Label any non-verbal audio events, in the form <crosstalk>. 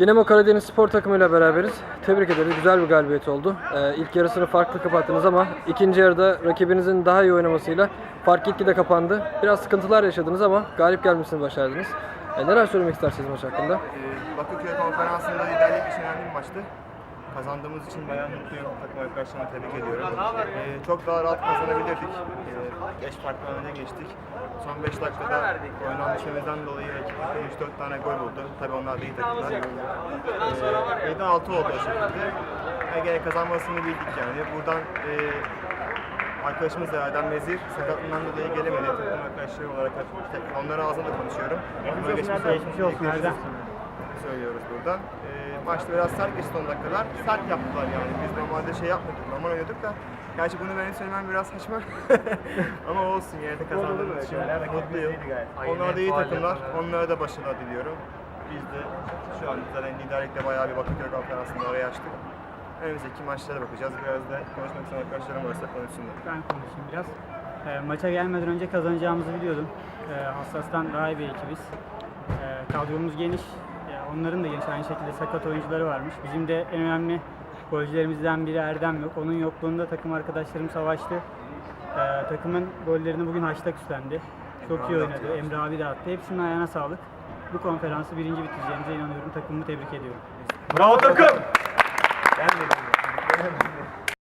Dinamo Karadeniz spor takımıyla beraberiz. Tebrik ederiz. Güzel bir galibiyet oldu. Ee, ilk yarısını farklı kapattınız ama ikinci yarıda rakibinizin daha iyi oynamasıyla fark gitgide kapandı. Biraz sıkıntılar yaşadınız ama galip gelmesini başardınız. Ee, neler söylemek istersiniz maç hakkında? Ee, Bakırköy konferansında liderlik için önemli bir maçtı. Kazandığımız için bayağı mutluyum. Takım arkadaşlarımı tebrik ediyorum. Ee, çok daha rahat kazanabilirdik. 5 farklı önde geçtik. Son 5 dakikada oyundan düşmemizden dolayı rakip 3-4 tane gol buldu. Tabii onlar da iyi takımlar. Ee, 7-6 oldu o şekilde. Yani gene kazanmasını bildik yani. Buradan e, arkadaşımız da Erdem Vezir sakatlığından dolayı gelemedi. Takım arkadaşları olarak onların ağzında konuşuyorum. Geçmiş olsun, geçmiş olsun söylüyoruz buradan. E, maçta biraz sert geçti son dakikalar. Sert yaptılar yani. Biz normalde şey yapmadık, normal oynuyorduk da. Gerçi bunu benim söylemem biraz saçma. <laughs> Ama olsun yine de kazandığımız için mutluyum. Onlar da iyi takımlar. Onlara da başarılar diliyorum. Biz de şu an zaten liderlikte bayağı bir Bakırköy konferansında araya açtık. Önümüzdeki maçlara bakacağız. Biraz da konuşmak isteyen arkadaşlarım varsa konuşsunlar. Ben konuşayım biraz. E, maça gelmeden önce kazanacağımızı biliyordum. E, Hassas'tan daha iyi bir ekibiz. E, kadromuz geniş. Onların da geniş. Aynı şekilde sakat oyuncuları varmış. Bizim de en önemli golcülerimizden biri Erdem yok. Onun yokluğunda takım arkadaşlarım savaştı. E, takımın gollerini bugün Haçtak üstlendi. Çok iyi oynadı. Emre abi de attı. Hepsinin ayağına sağlık. Bu konferansı birinci bitireceğimize inanıyorum. Takımımı tebrik ediyorum. Bravo takım. Ben de